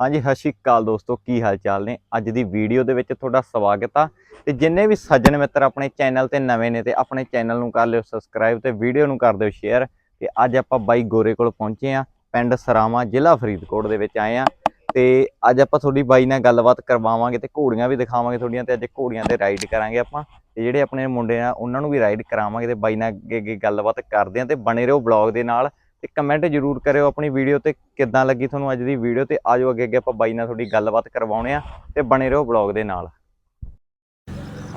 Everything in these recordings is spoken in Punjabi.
ਹਾਂਜੀ, ਸਤਿ ਸ਼੍ਰੀ ਅਕਾਲ ਦੋਸਤੋ, ਕੀ ਹਾਲ ਚਾਲ ਨੇ? ਅੱਜ ਦੀ ਵੀਡੀਓ ਦੇ ਵਿੱਚ ਤੁਹਾਡਾ ਸਵਾਗਤ ਆ। ਤੇ ਜਿੰਨੇ ਵੀ ਸੱਜਣ ਮਿੱਤਰ ਆਪਣੇ ਚੈਨਲ ਤੇ ਨਵੇਂ ਨੇ ਤੇ ਆਪਣੇ ਚੈਨਲ ਨੂੰ ਕਰ ਲਿਓ ਸਬਸਕ੍ਰਾਈਬ ਤੇ ਵੀਡੀਓ ਨੂੰ ਕਰ ਦਿਓ ਸ਼ੇਅਰ। ਤੇ ਅੱਜ ਆਪਾਂ ਬਾਈ ਗੋਰੇ ਕੋਲ ਪਹੁੰਚੇ ਆ, ਪਿੰਡ ਸਰਾਵਾਂ, ਜ਼ਿਲ੍ਹਾ ਫਰੀਦਕੋਟ ਦੇ ਵਿੱਚ ਆਏ ਆ। ਤੇ ਅੱਜ ਆਪਾਂ ਤੁਹਾਡੀ ਬਾਈ ਨਾਲ ਗੱਲਬਾਤ ਕਰਵਾਵਾਂਗੇ ਤੇ ਘੋੜੀਆਂ ਵੀ ਦਿਖਾਵਾਂਗੇ ਤੁਹਾਡੀਆਂ ਤੇ ਅੱਜ ਘੋੜੀਆਂ ਤੇ ਰਾਈਡ ਕਰਾਂਗੇ ਆਪਾਂ। ਤੇ ਜਿਹੜੇ ਆਪਣੇ ਮੁੰਡੇ ਆ, ਉਹਨਾਂ ਨੂੰ ਵੀ ਰਾਈਡ ਕਰਾਵਾਂਗੇ ਤੇ ਬਾਈ ਨਾਲ ਅੱਗੇ ਅੱਗੇ ਗੱਲਬਾਤ ਕਰਦੇ ਆ ਤੇ ਬਣੇ ਰਹੋ ਬਲੌਗ ਦੇ ਨਾਲ। ਤੇ ਕਮੈਂਟ ਜਰੂਰ ਕਰਿਓ ਆਪਣੀ ਵੀਡੀਓ ਤੇ ਕਿੱਦਾਂ ਲੱਗੀ ਤੁਹਾਨੂੰ ਅੱਜ ਦੀ ਵੀਡੀਓ ਤੇ ਆਜੋ ਅੱਗੇ ਅੱਗੇ ਆਪਾਂ ਬਾਈ ਨਾਲ ਤੁਹਾਡੀ ਗੱਲਬਾਤ ਕਰਵਾਉਣੇ ਆ ਤੇ ਬਣੇ ਰਹੋ ਬਲੌਗ ਦੇ ਨਾਲ।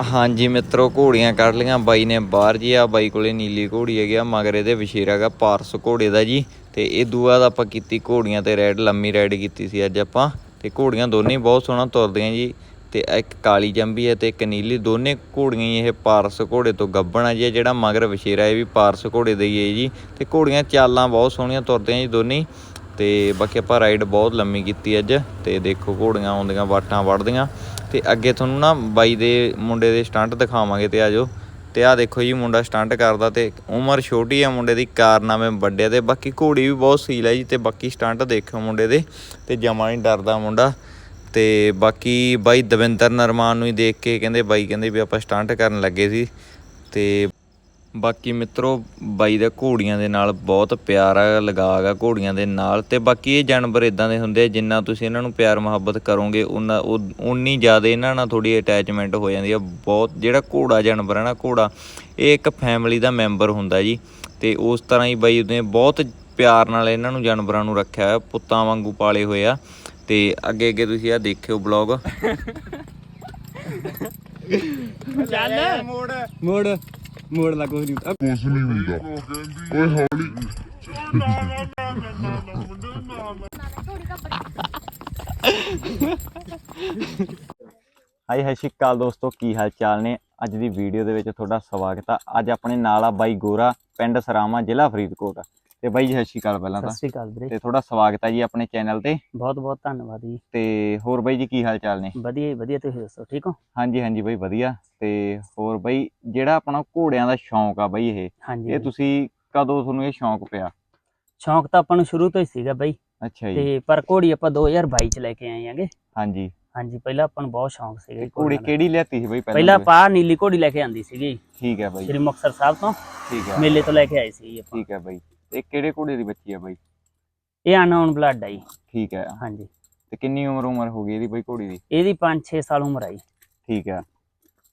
ਹਾਂਜੀ ਮਿੱਤਰੋ, ਘੋੜੀਆਂ ਕੱਢ ਲੀਆਂ ਬਾਈ ਨੇ ਬਾਹਰ ਜੀ ਆ ਬਾਈ ਕੋਲੇ ਨੀਲੀ ਘੋੜੀ ਹੈਗੀ ਆ, ਮਗਰ ਇਹਦੇ ਵਿਸ਼ੇਰਾ ਹੈਗਾ ਪਾਰਸ ਘੋੜੇ ਦਾ ਜੀ, ਤੇ ਇਹ ਦੂਆ ਦਾ ਆਪਾਂ ਕੀਤੀ ਘੋੜੀਆਂ ਤੇ ਰੈਡ ਲੰਮੀ ਰਾਈਡ ਕੀਤੀ ਸੀ ਅੱਜ ਆਪਾਂ, ਤੇ ਘੋੜੀਆਂ ਦੋਨੇ ਹੀ ਬਹੁਤ ਸੋਹਣਾ ਤੁਰਦੀਆਂ ਜੀ ਤੇ ਇੱਕ ਕਾਲੀ ਜੰਬੀ ਹੈ ਤੇ ਇੱਕ ਨੀਲੀ, ਦੋਨੇ ਘੋੜੀਆਂ ਹੀ ਇਹ ਪਾਰਸ ਘੋੜੇ ਤੋਂ ਗੱਬਣ ਆ ਜੀ, ਇਹ ਜਿਹੜਾ ਮਗਰ ਵਛੇਰਾ ਇਹ ਵੀ ਪਾਰਸ ਘੋੜੇ ਦਾ ਹੀ ਹੈ ਜੀ। ਤੇ ਘੋੜੀਆਂ ਚਾਲਾਂ ਬਹੁਤ ਸੋਹਣੀਆਂ ਤੁਰਦੀਆਂ ਜੀ ਦੋਨੇ ਹੀ। ਤੇ ਬਾਕੀ ਆਪਾਂ ਰਾਈਡ ਬਹੁਤ ਲੰਮੀ ਕੀਤੀ ਅੱਜ, ਤੇ ਦੇਖੋ ਘੋੜੀਆਂ ਆਉਂਦੀਆਂ, ਵਾਟਾਂ ਵੜਦੀਆਂ ਤੇ ਅੱਗੇ ਤੁਹਾਨੂੰ ਨਾ ਬਾਈ ਦੇ ਮੁੰਡੇ ਦੇ ਸਟੰਟ ਦਿਖਾਵਾਂਗੇ ਤੇ ਆਜੋ ਤੇ ਆ ਦੇਖੋ ਜੀ ਮੁੰਡਾ ਸਟੰਟ ਕਰਦਾ ਤੇ ਉਮਰ ਛੋਟੀ ਆ ਮੁੰਡੇ ਦੀ, ਕਾਰਨਾਮੇ ਵੱਡੇ ਆ ਤੇ ਬਾਕੀ ਘੋੜੀ ਵੀ ਬਹੁਤ ਸੀਲ ਹੈ ਜੀ, ਤੇ ਬਾਕੀ ਸਟੰਟ ਦੇਖੋ ਮੁੰਡੇ ਦੇ। ਤੇ ਜਮਾ ਨਹੀਂ ਡਰਦਾ ਮੁੰਡਾ। ਤੇ ਬਾਕੀ ਬਾਈ ਦਵਿੰਦਰ ਨਰਮਾਨ ਨੂੰ ਹੀ ਦੇਖ ਕੇ ਕਹਿੰਦੇ, ਬਾਈ ਕਹਿੰਦੇ ਵੀ ਆਪਾਂ ਸਟੰਟ ਕਰਨ ਲੱਗੇ ਸੀ। ਤੇ ਬਾਕੀ ਮਿੱਤਰੋ, ਬਾਈ ਦਾ ਘੋੜੀਆਂ ਦੇ ਨਾਲ ਬਹੁਤ ਪਿਆਰ ਆ, ਲਗਾਅ ਆ ਘੋੜੀਆਂ ਦੇ ਨਾਲ। ਤੇ ਬਾਕੀ ਇਹ ਜਾਨਵਰ ਇਦਾਂ ਦੇ ਹੁੰਦੇ ਆ, ਜਿੰਨਾ ਤੁਸੀਂ ਇਹਨਾਂ ਨੂੰ ਪਿਆਰ ਮੁਹੱਬਤ ਕਰੋਗੇ, ਉਨਾ ਉਨੀ ਜ਼ਿਆਦਾ ਇਹਨਾਂ ਨਾਲ ਥੋੜੀ ਅਟੈਚਮੈਂਟ ਹੋ ਜਾਂਦੀ ਆ। ਬਹੁਤ ਜਿਹੜਾ ਘੋੜਾ ਜਾਨਵਰ ਹੈ ਨਾ, ਘੋੜਾ, ਇਹ ਇੱਕ ਫੈਮਿਲੀ ਦਾ ਮੈਂਬਰ ਹੁੰਦਾ ਜੀ। ਤੇ ਉਸ ਤਰ੍ਹਾਂ ਹੀ ਬਾਈ ਨੇ ਬਹੁਤ ਪਿਆਰ ਨਾਲ ਇਹਨਾਂ ਨੂੰ ਜਾਨਵਰਾਂ ਨੂੰ ਰੱਖਿਆ ਹੋਇਆ ਪੁੱਤਾਂ ਵਾਂਗੂ ਪਾਲੇ ਹੋਏ ਆ। ਤੇ ਅੱਗੇ ਅੱਗੇ ਤੁਸੀਂ ਆ ਦੇਖਿਓ ਬਲੌਗ ਚੱਲ। ਮੋੜ। ਮੋੜ ਮੋੜ ਲਾ ਕੁਝ ਨਹੀਂ। ਕੁਛ ਨਹੀਂ ਹੁੰਦਾ। ਓਏ ਹੌਲੀ। ਹਾਈ ਸਤਿ ਸ਼੍ਰੀ ਅਕਾਲ ਦੋਸਤੋ ਕੀ ਹਾਲ ਚਾਲ ਨੇ? ਅੱਜ ਦੀ ਵੀਡੀਓ ਦੇ ਵਿੱਚ ਤੁਹਾਡਾ ਸਵਾਗਤ ਆ। ਅੱਜ ਆਪਣੇ ਨਾਲ ਆ ਬਾਈ ਗੋਰਾ ਪਿੰਡ ਸਰਾਵਾਂ ਜ਼ਿਲ੍ਹਾ ਫਰੀਦਕੋਟ। ਤੇ ਬਾਈ ਜੀ ਸਤਿ ਸ਼੍ਰੀ ਅਕਾਲ ਪਹਿਲਾਂ ਤਾਂ। ਸਤਿ ਸ਼੍ਰੀ ਅਕਾਲ ਵੀਰੇ। ਤੇ ਤੁਹਾਡਾ ਸਵਾਗਤ ਹੈ ਜੀ ਆਪਣੇ ਚੈਨਲ ਤੇ। ਬਹੁਤ ਬਹੁਤ ਧੰਨਵਾਦ ਜੀ। ਤੇ ਹੋਰ ਬਾਈ ਜੀ ਕੀ ਹਾਲ ਚਾਲ ਨੇ? ਵਧੀਆ ਜੀ ਵਧੀਆ। ਤੁਸੀਂ ਦੱਸੋ ਠੀਕ ਹੋ? ਹਾਂਜੀ ਹਾਂਜੀ ਬਾਈ ਵਧੀਆ। ਤੇ ਹੋਰ ਬਾਈ ਜਿਹੜਾ ਆਪਣਾ ਘੋੜਿਆਂ ਦਾ ਸ਼ੌਂਕ ਆ ਬਾਈ ਇਹ ਇਹ ਤੁਸੀਂ ਕਦੋਂ ਤੁਹਾਨੂੰ ਇਹ ਸ਼ੌਂਕ ਪਿਆ? ਸ਼ੌਂਕ ਤਾਂ ਆਪਾਂ ਨੂੰ ਸ਼ੁਰੂ ਤੋਂ ਹੀ ਸੀਗਾ ਬਾਈ। ਅੱਛਾ ਜੀ। ਤੇ ਪਰ ਘੋੜੀ ਆਪਾਂ 2022 ਚ ਲੈ ਕੇ ਆਏ ਆਂਗੇ ਹਾਂਜੀ। ਹਾਂਜੀ ਪਹਿਲਾਂ ਆਪਾਂ ਨੂੰ ਬਹੁਤ ਸ਼ੌਂਕ ਸੀਗਾ ਘੋੜੀ। ਕਿਹੜੀ ਲਿਆਤੀ ਸੀ ਬਾਈ ਪਹਿਲਾਂ ਤੁਸੀਂ? ਪਾ ਨੀਲੀ ਘੋੜੀ ਲੈ ਕੇ ਆਂਦੀ ਸੀਗੀ। ਠੀਕ ਹੈ ਬਾਈ। ਸ੍ਰੀ ਮੁਕਤਸਰ ਸਾਹਿਬ ਤੋਂ। ਠੀਕ ਹੈ। ਮੇਲੇ ਤੋਂ ਲੈ ਕੇ ਆਏ ਸੀ ਆਪਾਂ। ਠੀਕ ਹੈ ਬਾਈ। ਇਹ ਕਿਹੜੇ ਘੋੜੇ ਦੀ ਬੱਚੀ ਆ ਬਾਈ? ਇਹ ਅਨਨੋਨ ਬਲੱਡ ਆ ਜੀ। ਠੀਕ ਹੈ ਹਾਂਜੀ। ਤੇ ਕਿੰਨੀ ਉਮਰ ਉਮਰ ਹੋ ਗਈ ਇਹਦੀ ਬਾਈ ਘੋੜੀ ਦੀ? ਇਹਦੀ 5-6 ਸਾਲ ਉਮਰ ਆਈ ਠੀਕ ਹੈ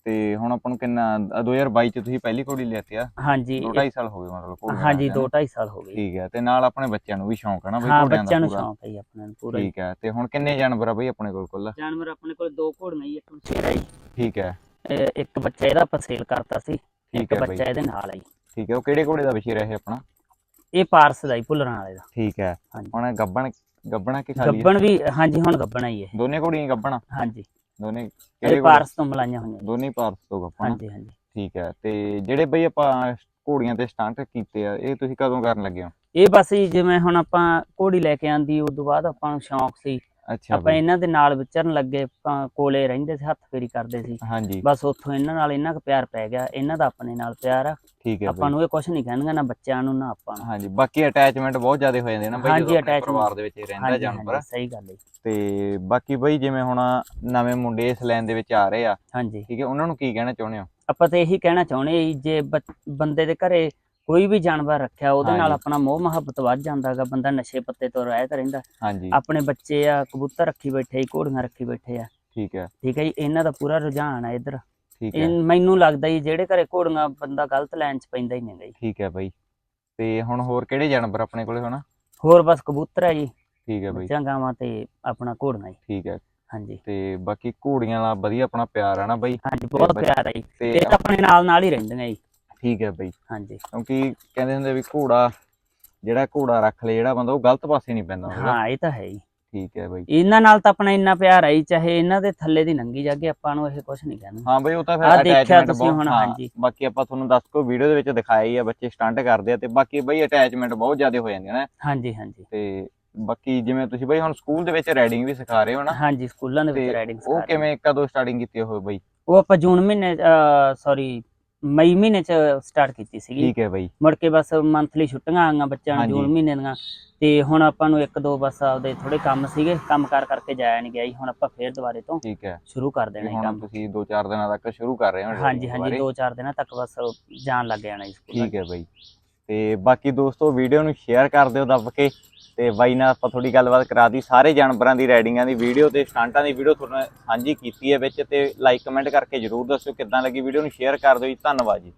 ਤੇ ਹੁਣ ਆਪਾਂ ਨੂੰ ਕਿੰਨਾ ਅ, 2022 ਚ ਤੁਸੀਂ ਪਹਿਲੀ ਘੋੜੀ ਲਿਆਤੀ ਆ? ਹਾਂਜੀ। ਦੋ ਇਹ- ਢਾਈ ਸਾਲ ਹੋ ਗਏ ਮਤਲਬ ਘੋੜੀ ਹਾਂਜੀ 2-2.5 ਸਾਲ ਹੋ ਗਏ। ਠੀਕ ਹੈ ਤੇ ਨਾਲ ਆਪਣੇ ਬੱਚਿਆਂ ਨੂੰ ਵੀ ਸ਼ੌਂਕ ਹੈ ਨਾ ਬਾਈ ਹਾਂ ਘੋੜਿਆਂ ਦਾ ਬੱਚਿਆਂ ਨੂੰ? ਸ਼ੌਂਕ ਹੈ ਜੀ ਆਪਣੇ ਨੂੰ ਪੂਰਾ ਹੀ। ਠੀਕ ਹੈ ਤੇ ਹੁਣ ਕਿੰਨੇ ਜਾਨਵਰ ਆ ਬਾਈ ਆਪਣੇ ਕੋਲ ਕੁੱਲ? ਜਾਨਵਰ ਆਪਣੇ ਕੋਲ ਦੋ ਘੋੜੀਆਂ ਜੀ ਇੱਕ ਸ਼ੇਰਾ ਜੀ। ਠੀਕ ਹੈ ਇਹ ਇੱਕ ਬੱਚਾ ਇਹਦਾ ਆਪਾਂ ਸੇਲ ਕਰਤਾ ਸੀ। ਇੱਕ ਹੈ ਬੱਚਾ ਇਹਦੇ ਨਾਲ ਆ ਜੀ। ਠੀਕ ਹੈ ਉਹ ਕਿਹੜੇ ਘੋੜੇ ਦਾ ਵਿਸ਼ੇ ਰਹੇ ਆਪਣਾ? ਇਹ ਪਾਰਸ ਦਾ ਹੀ ਭੁੱਲਰਾਂ ਵਾਲੇ ਦਾ। ਠੀਕ ਹੈ। ਹਾਂਜੀ। ਹੁਣ ਗੱਬਣ ਗੱਬਣਾ ਕਿ ਖਾਲੀ ਹੈ? ਗੱਬਣ ਵੀ ਹਾਂਜੀ ਹੁਣ ਗੱਬਣਾ ਹੀ ਇਹ ਦੋਨੇ ਘੋੜੀਆਂ ਗੱਬਣਾ? ਹਾਂਜੀ। ਦੋਨੇ ਇਹ ਕਿਹੜੇ? ਪਾਰਸ ਤੋਂ ਮਲਾਈਆਂ ਹੋਈਆਂ ਜੀ। ਦੋਨੇ ਪਾਰਸ ਤੋਂ ਗੱਬਣਾ। ਹਾਂਜੀ ਹਾਂਜੀ। ਠੀਕ ਹੈ। ਤੇ ਜਿਹੜੇ ਬਈ ਆਪਾਂ ਘੋੜੀਆਂ ਤੇ ਸਟੰਟ ਕੀਤੇ ਆ ਇਹ ਤੁਸੀਂ ਕਦੋਂ ਕਰਨ ਲੱਗੇ ਹੋ? ਇਹ ਬਸ ਜੀ ਜਿਵੇਂ ਹੁਣ ਆਪਾਂ ਘੋੜੀ ਲੈ ਕੇ ਆਂਦੀ ਉਸ ਤੋਂ ਬਾਅਦ ਆਪਾਂ ਨੂੰ ਸ਼ੌਂਕ ਸੀ ਅੱਛਾ ਆਪਾਂ ਇਹਨਾਂ ਦੇ ਨਾਲ ਵਿਚਰਨ ਲੱਗੇ ਕੋਲੇ ਰਹਿੰਦੇ ਸੀ ਹੱਥ ਫੇਰੀ ਕਰਦੇ ਸੀ। ਹਾਂਜੀ। ਬਸ ਉੱਥੋਂ ਇਹਨਾਂ ਨਾਲ ਇੰਨਾ ਕੁ ਪਿਆਰ ਪੈ ਗਿਆ ਇਹਨਾਂ ਦਾ ਆਪਣੇ ਨਾਲ ਪਿਆਰ ਆ। ਠੀਕ ਹੈ ਆਪਾਂ ਨੂੰ ਇਹ ਕੁਝ ਨਹੀਂ ਕਹਿਣਗੇ ਨਾ ਬੱਚਿਆਂ ਨੂੰ ਨਾ ਆਪਾਂ ਨੂੰ। ਹਾਂਜੀ ਬਾਕੀ ਅਟੈਚਮੈਂਟ ਬਹੁਤ ਜ਼ਿਆਦਾ ਹੋ ਜਾਂਦੇ ਨਾ ਬਈ ਹਾਂਜੀ। ਪਰਿਵਾਰ ਦੇ ਵਿੱਚ ਰਹਿੰਦਾ ਜਾਨਵਰ। ਸਹੀ ਗੱਲ ਹੈ। ਤੇ ਬਾਕੀ ਬਈ ਜਿਵੇਂ ਹੁਣ ਨਵੇਂ ਮੁੰਡੇ ਇਸ ਲਾਈਨ ਦੇ ਵਿੱਚ ਆ ਰਹੇ ਆ ਹਾਂਜੀ। ਠੀਕ ਹੈ ਉਹਨਾਂ ਨੂੰ ਕੀ ਕਹਿਣਾ ਚਾਹੁੰਦੇ ਹੋ? ਆਪਾਂ ਤਾਂ ਇਹੀ ਕਹਿਣਾ ਚਾਹੁੰਦੇ ਜੀ, ਬੰਦੇ ਦੇ ਘਰੇ ਕੋਈ ਵੀ ਜਾਨਵਰ ਰੱਖਿਆ ਉਹਦੇ ਨਾਲ। ਆਪਣਾ ਮੋਹ ਮੁਹੱਬਤ ਵੱਧ ਜਾਂਦਾਗਾ ਬੰਦਾ ਨਸ਼ੇ ਪੱਤੇ ਤੋਂ ਰਹਿਤ ਰਹਿੰਦਾ। ਹਾਂਜੀ। ਆਪਣੇ ਬੱਚੇ ਆ ਕਬੂਤਰ ਰੱਖੀ ਬੈਠੇ ਆ ਘੋੜੀਆਂ ਰੱਖੀ ਬੈਠੇ ਆ। ਠੀਕ ਹੈ। ਠੀਕ ਹੈ ਜੀ ਇਹਨਾਂ ਦਾ ਪੂਰਾ ਰੁਝਾਨ ਆ ਇੱਧਰ। ਠੀਕ ਹੈ। ਮੈਨੂੰ ਲੱਗਦਾ ਜੀ ਜਿਹੜੇ ਘਰੇ ਘੋੜੀਆਂ ਬੰਦਾ ਗਲਤ ਲਾਈਨ 'ਚ ਪੈਂਦਾ ਹੀ ਨਹੀਂ ਗਾ ਜੀ। ਠੀਕ ਹੈ ਬਈ। ਤੇ ਹੁਣ ਹੋਰ ਕਿਹੜੇ ਜਾਨਵਰ ਆਪਣੇ ਕੋਲੇ ਹੁਣ? ਹੋਰ ਬਸ ਕਬੂਤਰ ਆ ਜੀ। ਠੀਕ ਹੈ ਬਈ। ਬੱਚਾ ਗਾਵਾਂ ਤੇ ਆਪਣਾ ਘੋੜੀਆਂ ਜੀ। ਠੀਕ ਹੈ। ਹਾਂਜੀ। ਤੇ ਬਾਕੀ ਘੋੜੀਆਂ ਨਾਲ ਵਧੀਆ ਆਪਣਾ ਪਿਆਰ ਹੈ ਨਾ ਬਈ? ਹਾਂਜੀ ਬਹੁਤ ਪਿਆਰ ਆ ਜੀ। ਤੇ ਆਪਣੇ ਨਾਲ ਨਾਲ ਹੀ ਰਹਿੰਦੀਆਂ ਜੀ। ਠੀਕ ਹੈ ਬਈ। ਹਾਂਜੀ। ਕਿਉਂਕਿ ਕਹਿੰਦੇ ਹੁੰਦੇ ਵੀ ਘੋੜਾ ਜਿਹੜਾ ਘੋੜਾ ਰੱਖ ਲੇ ਜਿਹੜਾ ਬੰਦਾ ਉਹ ਗਲਤ ਪਾਸੇ ਨਹੀਂ ਪੈਂਦਾ ਹਾਂ ਇਹ ਤਾਂ ਹੈ ਜੀ ਠੀਕ ਹੈ ਬਈ। ਇਹਨਾਂ ਨਾਲ ਤਾਂ ਆਪਣਾ ਇੰਨਾ ਪਿਆਰ ਆਈ ਚਾਹੇ ਇਹਨਾਂ ਦੇ ਥੱਲੇ ਦੀ ਨੰਗੀ ਜਾਗੇ ਆਪਾਂ ਨੂੰ ਇਹ ਕੁਝ ਨਹੀਂ ਕਹਿੰਦੇ। ਹਾਂ ਬਈ ਉਹ ਤਾਂ ਫਿਰ ਅਟੈਚਮੈਂਟ ਬਹੁਤ ਹਾਂ, ਹਾਂਜੀ। ਬਾਕੀ ਆਪਾਂ ਤੁਹਾਨੂੰ ਦੱਸ ਕੋ ਵੀਡੀਓ ਦੇ ਵਿੱਚ ਦਿਖਾਇਆ ਹੀ ਆ ਬੱਚੇ ਸਟੰਟ ਕਰਦੇ ਆ ਤੇ ਬਾਕੀ ਬਈ ਅਟੈਚਮੈਂਟ ਬਹੁਤ ਜ਼ਿਆਦਾ ਹੋ ਜਾਂਦੇ ਨੇ। ਹਾਂਜੀ ਹਾਂਜੀ। ਤੇ ਬਾਕੀ ਜਿਵੇਂ ਤੁਸੀਂ ਬਈ ਹੁਣ ਸਕੂਲ ਦੇ ਵਿੱਚ ਰਾਈਡਿੰਗ ਵੀ ਸਿਖਾ ਰਹੇ ਹੋ ਨਾ ਹਾਂਜੀ ਸਕੂਲਾਂ ਦੇ ਵਿੱਚ ਰਾਈਡਿੰਗ ਉਹ ਕਿਵੇਂ ਕਦੋਂ ਸਟਾਰਟਿੰਗ ਕੀਤੀ ਹੋਵੇ ਬਈ? ਉਹ ਆਪਾਂ ਜੂਨ ਮਹੀਨੇ ਸੌਰੀ ਮਈ ਮਹੀਨੇ ਚ ਸਟਾਰਟ ਕੀਤੀ ਸੀਗੀ। ਠੀਕ ਹੈ ਬਾਈ। ਮੁੜ ਕੇ ਬਸ ਮੰਥਲੀ ਛੁੱਟੀਆਂ ਆਈਆਂ ਬੱਚਿਆਂ ਨੂੰ ਹਾਂਜੀ। ਜੂਨ ਮਹੀਨੇ ਦੀਆਂ। ਤੇ ਹੁਣ ਆਪਾਂ ਨੂੰ ਇੱਕ ਦੋ ਬਸ ਆਪਦੇ ਥੋੜੇ ਕੰਮ ਸੀਗੇ ਕੰਮ ਕਾਰ ਕਰਕੇ ਜਾਇਆ ਨਹੀਂ ਗਿਆ ਜੀ। ਹੁਣ ਆਪਾਂ ਫੇਰ ਦੁਬਾਰੇ ਤੋਂ ਠੀਕ ਹੈ। ਸ਼ੁਰੂ ਕਰ ਤੇ ਦੇਣਾ ਜੀ ਹੁਣ ਕੰਮ। ਤੁਸੀਂ 2-4 ਦਿਨਾਂ ਤੱਕ ਸ਼ੁਰੂ ਕਰ ਰਹੇ ਹੋ ਹਾਂਜੀ ਹਾਂਜੀ। ਦੋ ਚਾਰ ਦਿਨਾਂ ਤੱਕ ਬਸ ਜਾਣ ਲੱਗ ਜਾਣਾ ਜੀ ਸਕੂਲ ਠੀਕ ਹੈ ਬਾਈ। ਤੇ ਬਾਕੀ ਦੋਸਤੋ ਵੀਡੀਓ ਨੂੰ ਸ਼ੇਅਰ ਕਰ ਦਿਓ ਦੱਬ ਕੇ। ਤੇ ਬਾਈ ਨਾਲ ਆਪਾਂ ਥੋੜੀ ਗੱਲਬਾਤ ਕਰਾ ਦੀ ਸਾਰੇ ਜਾਨਵਰਾਂ ਦੀ ਰਾਈਡਿੰਗਾਂ ਦੀ ਵੀਡੀਓ ਤੇ ਸਟੰਟਾਂ ਦੀ ਵੀਡੀਓ ਤੁਹਾਨੂੰ ਸਾਂਝੀ ਕੀਤੀ ਹੈ ਵਿੱਚ ਤੇ ਲਾਈਕ ਕਮੈਂਟ ਕਰਕੇ ਜਰੂਰ ਦੱਸਿਓ ਕਿੱਦਾਂ ਲੱਗੀ ਵੀਡੀਓ ਨੂੰ ਸ਼ੇਅਰ ਕਰ ਦਿਓ ਜੀ। ਧੰਨਵਾਦ ਜੀ।